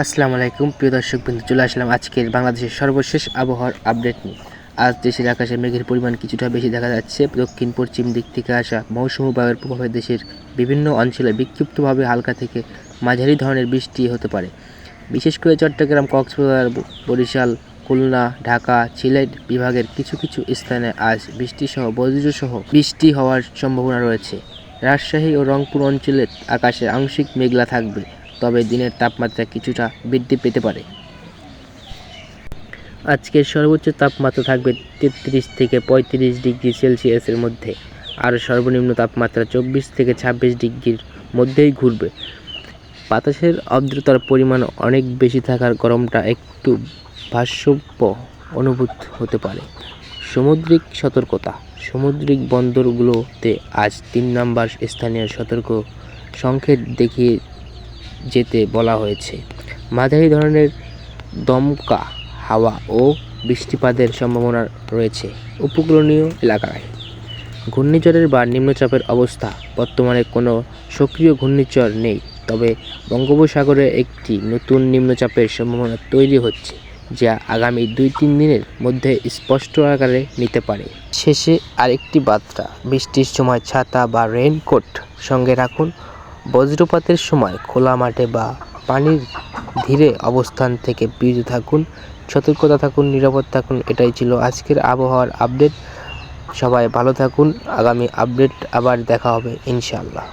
আসসালামু আলাইকুম। প্রিয় দর্শক বিন্দু, চলে আসলাম আজকের বাংলাদেশের সর্বশেষ আবহাওয়ার আপডেট নিয়ে। আজ দেশের আকাশে মেঘের পরিমাণ কিছুটা বেশি দেখা যাচ্ছে। দক্ষিণ, পশ্চিম দিক থেকে আসা মৌসুমী বায়ুর প্রভাবে দেশের বিভিন্ন অঞ্চলে বিক্ষিপ্তভাবে হালকা থেকে মাঝারি ধরনের বৃষ্টি হতে পারে। বিশেষ করে চট্টগ্রাম, কক্সবাজার, বরিশাল, খুলনা, ঢাকা, সিলেট বিভাগের কিছু কিছু স্থানে আজ বৃষ্টিসহ, বজ্রসহ বৃষ্টি হওয়ার সম্ভাবনা রয়েছে। রাজশাহী ও রংপুর অঞ্চলের আকাশে আংশিক মেঘলা থাকবে। তবে দিনের তাপমাত্রা কিছুটা বৃদ্ধি পেতে পারে। আজকের সর্বোচ্চ তাপমাত্রা থাকবে তেত্রিশ থেকে পঁয়ত্রিশ ডিগ্রি সেলসিয়াসের মধ্যে। আর সর্বনিম্ন তাপমাত্রা চব্বিশ থেকে ছাব্বিশ ডিগ্রির মধ্যেই ঘুরবে। বাতাসের আর্দ্রতার পরিমাণ অনেক বেশি থাকার গরমটা একটু ভাষ্যব্য অনুভূত হতে পারে। সামুদ্রিক সতর্কতা। সামুদ্রিক বন্দরগুলোতে আজ তিন নম্বর স্থানীয় সতর্ক সংকেত দেখিয়ে যেতে বলা হয়েছে। মাঝারি ধরনের দমকা হাওয়া ও বৃষ্টিপাতের সম্ভাবনা রয়েছে উপকূলীয় এলাকায়। ঘূর্ণিঝড়ের বা নিম্নচাপের অবস্থা বর্তমানে কোনো সক্রিয় ঘূর্ণিঝড় নেই, তবে বঙ্গোপসাগরে একটি নতুন নিম্নচাপের সম্ভাবনা তৈরি হচ্ছে, যা আগামী দুই তিন দিনের মধ্যে স্পষ্ট আকারে নিতে পারে। শেষে আরেকটি বার্তা, বৃষ্টির সময় ছাতা বা রেইনকোট সঙ্গে রাখুন বজ্রপাতের সময় খোলা মাঠে বা পানির ধীরে অবস্থান থেকে বিরত থাকুন, সতর্কতা থাকুন, নিরাপদ থাকুন, এটাই ছিল আজকের আবহাওয়ার আপডেট। সবাই ভালো থাকুন, আগামী আপডেট আবার দেখা হবে, ইনশাআল্লাহ।